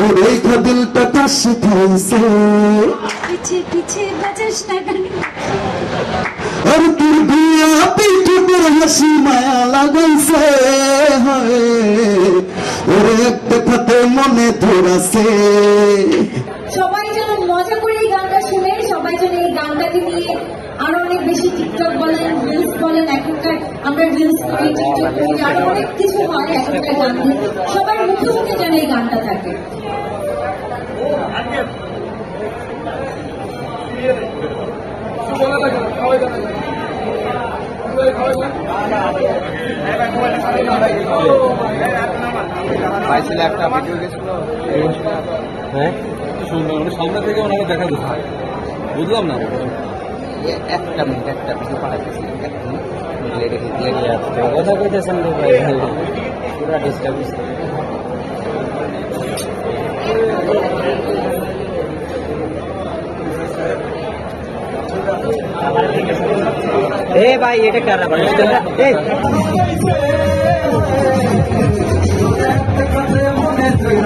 তোর রেখা দিলটা তাস খাইছে পিছে পিছে বাজাস না। গান আর তোর বিয়া পিঠে তোর হাসি মায়া লাগাইছে ওরে একটা খাতে মনে ধরাছে সবাই যেন মজা করে এই গানটা শুনে সবাই যেন এই গানটাকে নিয়ে আরও বেশি টিকটক বলেন রিলস বলেন এখনকার আমরা রিলস করি টিকটক করি আরও অনেক কিছু হয় এখনকার গান সবার মুখে মুখে যেন এই গানটা থাকে। পাইছিল একটা ভিডিও গেছিল? হ্যাঁ? সুন্দর মানে সামনে থেকে ওনাকে দেখা যায় বুঝলাম না। এ একটা মিনিট একটা ভিডিও পাঠাইতেছি এক মিনিট লেগে লেগে যাচ্ছে কথা কইতেছেন তো ভাই পুরা ডিস্টার্ব এ ভাই এটা কারা ভাই এ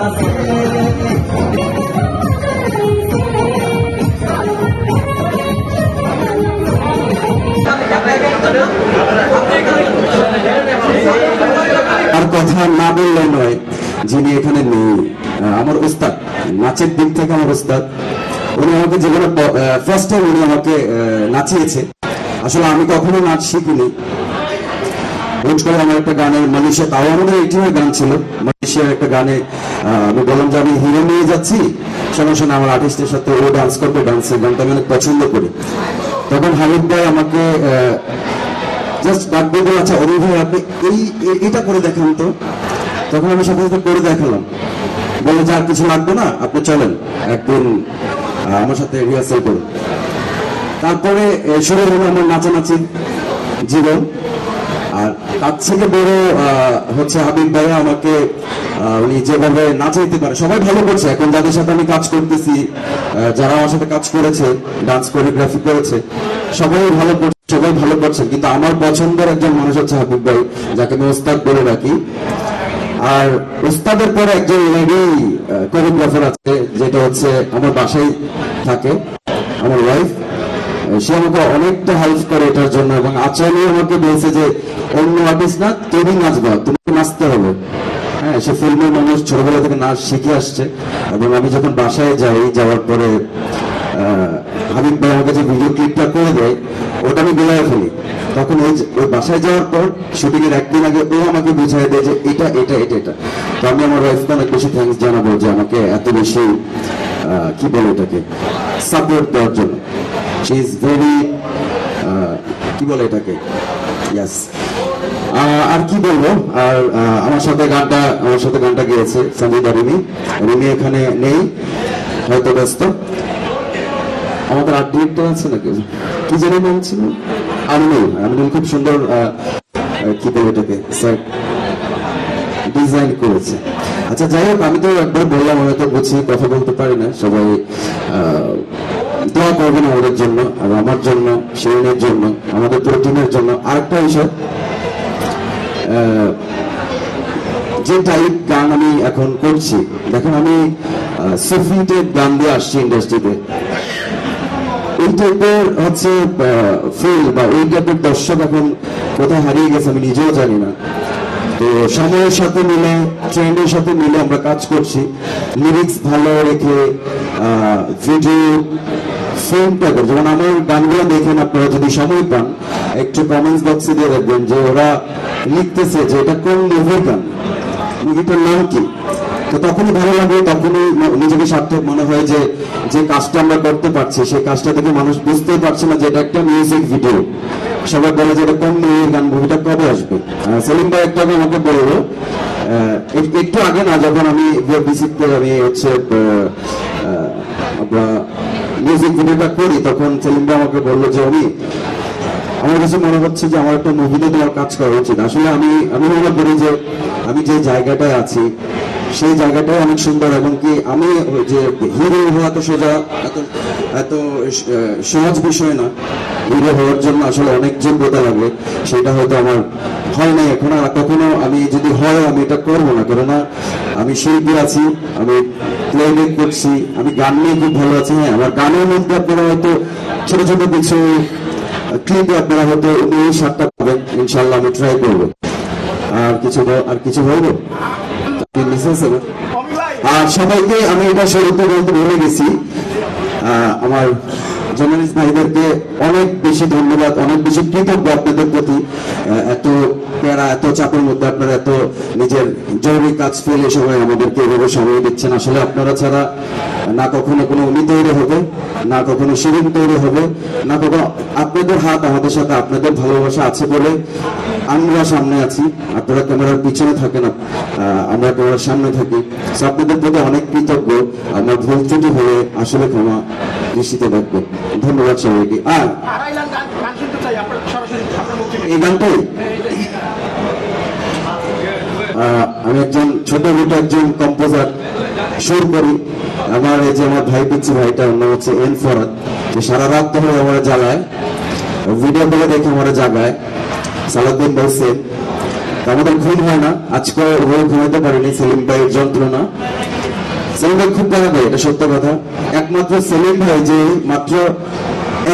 আর নাচের দিক থেকে আমার ওস্তাদ। উনি আমাকে যেখানে ফার্স্ট টাইম উনি আমাকে নাচিয়েছে। আসলে আমি কখনো নাচ শিখিনি। হুট করে আমার একটা গানের মালয়েশিয়া তাও আমাদের এইটিনের গান ছিল। মালয়েশিয়ার একটা গানে আমি বললাম যে আমি হিরো নিয়ে যাচ্ছি। সঙ্গে সঙ্গে আমার আর্টিস্টের সাথে ও ডান্স করবে ডান্সের গানটা আমি অনেক পছন্দ করি। তখন হাবিব ভাই আমাকে জাস্ট ডাক দিয়ে আচ্ছা অরুণ ভাই, আপনি এই এটা করে দেখান তো। তখন আমি সাথে সাথে করে দেখালাম। বলে যে আর কিছু লাগবে না, আপনি চলেন। একদিন আমার সাথে রিহার্সাল করুন। তারপরে শুরু হলো আমার নাচানাচি জীবন। আর তার থেকে বড় হচ্ছে হাবিব ভাইয়া আমাকে উনি যেভাবে নাচাইতে পারে, সবাই ভালো করছে। এখন যাদের সাথে আমি কাজ করতেছি যারা আমার সাথে কাজ করেছে ডান্স কোরিওগ্রাফি করেছে, সবাই ভালো করছে, সবাই ভালো করছে। কিন্তু আমার পছন্দের একজন মানুষ হচ্ছে হাবিব ভাই, যাকে আমি ওস্তাদ বলে রাখি আর উস্তাদের পরে একজন লেডি কোরিওগ্রাফার আছে, যেটা হচ্ছে আমার বাসায় থাকে, আমার ওয়াইফ সে আমাকে অনেকটা হেল্প করে এটার জন্য এবং আচরণে আমাকে বলছে যে, অন্য আর্টিস্ট না, তুমি নাচবা, তুমি নাচতে হবে। হ্যাঁ সে ফিল্মের মানুষ, ছোটবেলা থেকে নাচ শিখে আসছে এবং আমি যখন বাসায় যাই, যাওয়ার পরে হাবিব ভাই আমাকে যে ভিডিও ক্লিপটা করে দেয়, ওটা আমি বেলায় ফেলি। তখন ওই ওই বাসায় যাওয়ার পর শুটিং এর একদিন আগে ও আমাকে বুঝাই দেয় যে এটা এটা এটা এটা। তো আমি আমার ওয়াইফকে অনেক বেশি থ্যাঙ্কস জানাব যে আমাকে এত বেশি কি বলে এটাকে সাপোর্ট দেওয়ার জন্য। শি ইজ ভেরি কি বলে এটাকে? ইয়াস আর কি বলব? আর আমার সাথে গানটা, আমার সাথে গানটা গিয়েছে সঞ্জয় রিমি। রিমি এখানে নেই, হয়তো ব্যস্ত। আমাদের আর্ট ডিরেক্টর আছে নাকি? কি জানি নাম ছিল? আমিনুল আমিনুল খুব সুন্দর কি বলে এটাকে? স্যার ডিজাইন করেছে। আচ্ছা যাই হোক, আমি তো একবার বললাম, আমি তো বুঝি, কথা বলতে পারি না। সবাই দোয়া করবেন আমাদের জন্য, আর আমার জন্য, শিরনের জন্য, আমাদের পুরো টিমের জন্য। আরেকটা বিষয় যে টাইপ গান আমি এখন করছি, দেখেন আমি সুফি টাইপ গান দিয়ে আসছি ইন্ডাস্ট্রিতে এই টাইপের হচ্ছে ফিল বা ওই টাইপের দর্শক এখন কোথায় হারিয়ে গেছে আমি নিজেও জানি না। তো সময়ের সাথে মিলে, ট্রেন্ডের সাথে মিলে আমরা কাজ করছি। লিরিক্স ভালো রেখে ভিডিও ফিল্ম টাইপের যেমন আমার গানগুলো দেখেন আপনারা যদি সময় পান, একটু কমেন্টস বক্সে দিয়ে দেখবেন যে ওরা লিখতেছে যে এটা কোন মুভির গান? মুভিটার নাম কি? তো তখনই ভালো লাগে তখনই নিজেকে সার্থক মনে হয় যে যে কাজটা আমরা করতে পারছি, সেই কাজটা থেকে মানুষ বুঝতেই পারছে না যে এটা একটা মিউজিক ভিডিও সবাই বলে যে এটা কোন মুভির গান মুভিটা কবে আসবে? সেলিম ভাই একটু আগে আমাকে বলল একটু আগে না, যখন আমি বিসিতে আমি হচ্ছে মিউজিক ভিডিওটা করি, তখন সেলিম ভাই আমাকে বলল যে আমি আমার কাছে মনে হচ্ছে যে আমার একটা মুভিতে তোমার কাজ করা উচিত। আসলে আমি আমি মনে করি যে, আমি যে জায়গাটায় আছি সেই জায়গাটাই অনেক সুন্দর এবং কি আমি যে হিরো হওয়া তো সোজা এত এত সহজ বিষয় না। হিরো হওয়ার জন্য আসলে অনেক যোগ্যতা লাগে, সেটা হয়তো আমার হয় নাই আর কখনো আমি যদি হয় আমি এটা করব না। কেননা আমি শিল্পী আছি, আমি প্লেব্যাক করছি, আমি গান নিয়ে খুব ভালো আছি। হ্যাঁ আমার গানের মধ্যে আপনারা হয়তো ছোট ছোট কিছু ক্লিপ আপনারা হয়তো এই সাতটা পাবেন। ইনশাল্লাহ আমি ট্রাই করব। আর কিছু আর কিছু হবে? সবাইকে আমি এটা শুরুতে বলতে ভুলে গেছি। আমার জার্নালিস্ট ভাইদেরকে অনেক বেশি ধন্যবাদ, অনেক বেশি কৃতজ্ঞ আপনাদের প্রতি। এত প্যারা, এত চাপের মধ্যে আপনারা এত নিজের জরুরি কাজ ফেলে সবাই আমাদেরকে এভাবে সময় দিচ্ছেন। আসলে আপনারা ছাড়া না কখনো কোনো উনি তৈরি হবে, না কখনো শিরিন তৈরি হবে। না কখনো আপনাদের হাত আমাদের সাথে, আপনাদের ভালোবাসা আছে বলে আমরা সামনে আছি, আপনারা ক্যামেরার পিছনে থাকেন আমরা ক্যামেরার সামনে থাকি। আপনাদের প্রতি অনেক কৃতজ্ঞ, আমার ভুল ত্রুটি হলে আসলে ক্ষমা দৃষ্টিতে দেখব ধন্যবাদ সবাইকে। আর এই গানটাই আমি একজন ছোট মোটো একজন কম্পোজার সুর করি। আমার এই যে আমার ভাই পিচ্ছি ভাইটা অন্য হচ্ছে এন ফরাত সারা রাত ধরে আমার জ্বালায়। ভিডিও করে দেখে আমার জাগায় সালাউদ্দিন বলছে তো আমাদের ঘুম হয় না, আজকে ওই ঘুমাতে পারিনি, সেলিম ভাইয়ের যন্ত্রণা। সেলিম ভাই খুব দেয় এটা সত্য কথা। একমাত্র সেলিম ভাই যে মাত্র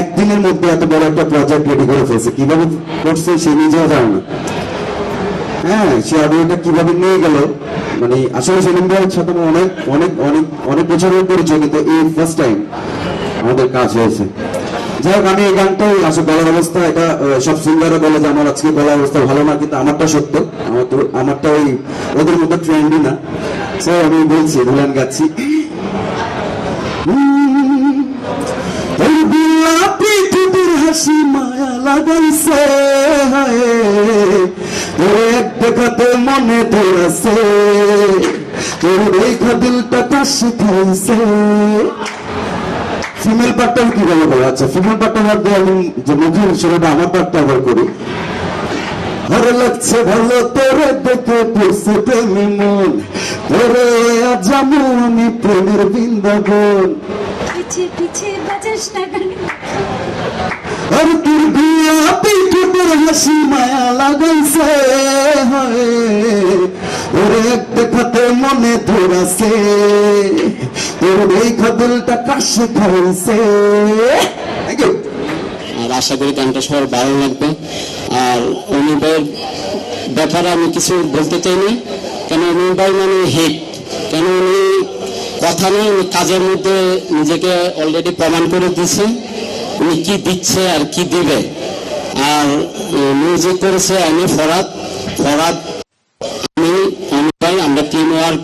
একদিনের মধ্যে এত বড় একটা প্রজেক্ট রেডি করে ফেলছে। কীভাবে করছে সে নিজেও জানে না। হ্যাঁ সে অডিওটা কীভাবে নিয়ে গেল? মানে আসলে সেলিম ভাইয়ের সাথে অনেক অনেক অনেক অনেক বছরের পরিচয়, কিন্তু এই ফার্স্ট টাইম আমাদের কাজ হয়েছে। যাই হোক আমি এই গানটাই আসলে বলার অবস্থা, এটা সব সিঙ্গারও বলে যে আমার আজকে বলার অবস্থা ভালো না, কিন্তু আমারটা সত্য। আমার আমারটা ওই, ওদের মতো ট্রেন্ডি না। সো আমি বলছি ধুলান গাচ্ছি। হাসি মায়া লাগাইছে, হায়। ফিমেল পার্টটা কি বলে বলে? আচ্ছা ফিমেল পার্টটা বাদ দিয়ে আমি যে মুখের সেটা আমার পার্টটা আবার করি। ভালো লাগছে ভালো তোরে দেখে পড়ছে প্রেমে মন। তোরে আজ আমি প্রেমের বৃন্দাবন। পিছে পিছে বাজাস না আর তোর বিয়া হাসি মায়া লাগাইছে হয়। ওরে দেখাতে মনে ধরাছে। তোর এই খাদুলটা কাশে খাইছে. আর আশা করি গানটা সবার ভালো লাগবে। আর অনিল ভাইয়ের ব্যাপারে আমি কিছু বলতে চাই না। কেন অনিল ভাই মানে হিট? কেন উনি কথা নেই কাজের মধ্যে নিজেকে অলরেডি প্রমাণ করে দিয়েছে। উনি কি দিচ্ছে আর কি দিবে? আর মিউজিক করেছে আমি ফরাদ। ফরাদ আমি অনিল ভাই আমরা টিম ওয়ার্ক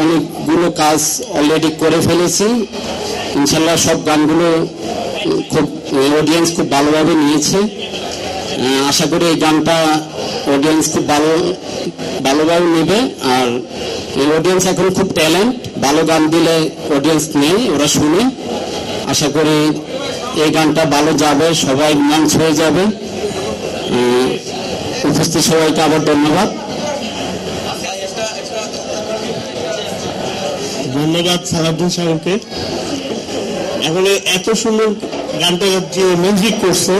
অনেকগুলো কাজ অলরেডি করে ফেলেছি। ইনশাল্লাহ সব গানগুলো খুব অডিয়েন্স খুব ভালোভাবে নিয়েছে। আশা করি এই গানটা অডিয়েন্স খুব ভালো, ভালোভাবে নেবে। আর এই অডিয়েন্স এখন খুব ট্যালেন্ট ভালো গান দিলে অডিয়েন্স নেই, ওরা শুনে। আশা করি এই গানটা ভালো যাবে, সবাই মঞ্চ হয়ে যাবে। উপস্থিত সবাইকে আবার ধন্যবাদ। ধন্যবাদ সালাউদ্দিন সাহেবকে। এখন এত সুন্দর গানটা যে মিউজিক করছে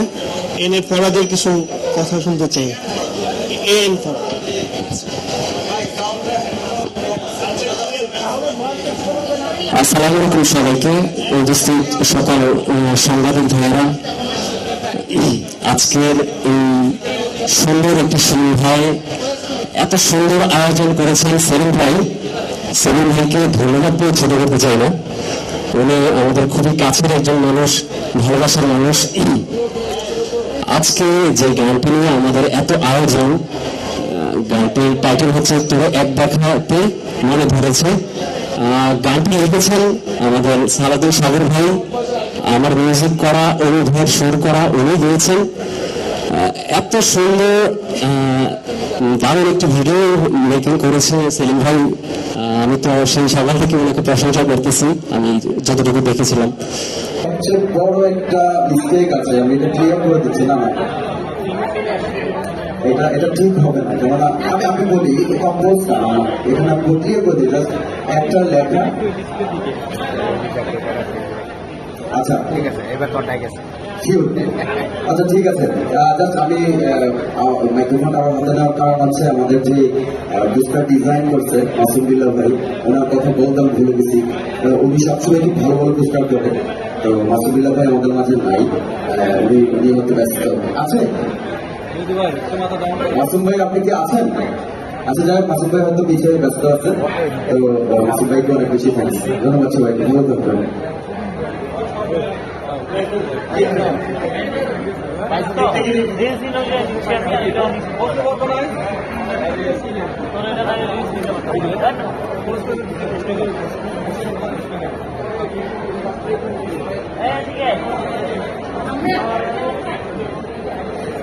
এনে পড়াদের কিছু কথা শুনতে চাই। এন। আসসালামু আলাইকুম সবাইকে। উপস্থিত সকল সাংবাদিক ভাইয়েরা। আজকের এই সুন্দর একটি সন্ধ্যায় এত সুন্দর আয়োজন করেছেন সেলিম ভাই। সেলিম ভাইকে ধন্যবাদ দিয়ে ছোট করতে চাই না। উনি আমাদের খুবই কাছের একজন মানুষ, ভালোবাসার মানুষ। আজকে যে গানটি নিয়ে আমাদের এত আয়োজন গানটির টাইটেল হচ্ছে তোর এক দেখাতে মনে ধরেছে গানটি লিখেছেন আমাদের সালাদুল সাগর ভাই। আমার মিউজিক করা, অনুভব সুর করা উনি দিয়েছেন। এত সুন্দর দারুণ একটি ভিডিও মেকিং করেছে সেলিম ভাই। আমি তো সেই সকাল থেকে ওনাকে প্রশংসা করতেছি আমি যতটুকু দেখেছিলাম। সবচেয়ে বড় একটা মিস্টেক আছে আমি এটা ক্লিয়ার করে দিচ্ছি না। এটা এটা ঠিক হবে না যেমন আমি আমি বলি কম্পোজ এখানে আমি বদলিয়ে বলি জাস্ট একটা লেখা। আচ্ছা। ঠিক আছে এবার কটাই গেছে আচ্ছা ঠিক আছে। জাস্ট আমি মাইক্রোফোন আমার হাতে কারণ হচ্ছে আমাদের যে বুস্টার ডিজাইন করছে মাসুমবিল্লাহ ভাই ওনার কথা বলতে আমি ভুলে গেছি। উনি সবসময় খুব ভালো ভালো বুস্টার করে। তো মাসুমবিল্লাহ ভাই আমাদের মাঝে নাই। উনি উনি হতে ব্যস্ত। আছে? মাসুম ভাই আপনি কি আছেন? আচ্ছা যাই হোক, মাসুম ভাই হয়তো পিছিয়ে ব্যস্ত আছে। তো মাসুম ভাইকে অনেক বেশি থ্যাংকস ধন্যবাদ সবাই ভালো থাকবেন।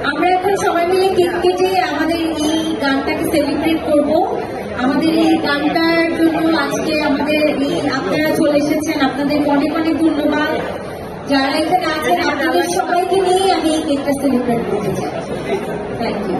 আমরা এখন সবাই মিলে কেক কেটে আমাদের এই গানটাকে সেলিব্রেট করব। আমাদের এই গানটার জন্য আজকে আমাদের এই আপনারা চলে এসেছেন। আপনাদের অনেক অনেক ধন্যবাদ। যারা এখানে আছেন আপনাদের সবাইকে নিয়েই আমি এই কেকটা সেলিব্রেট করতে চাই। Thank you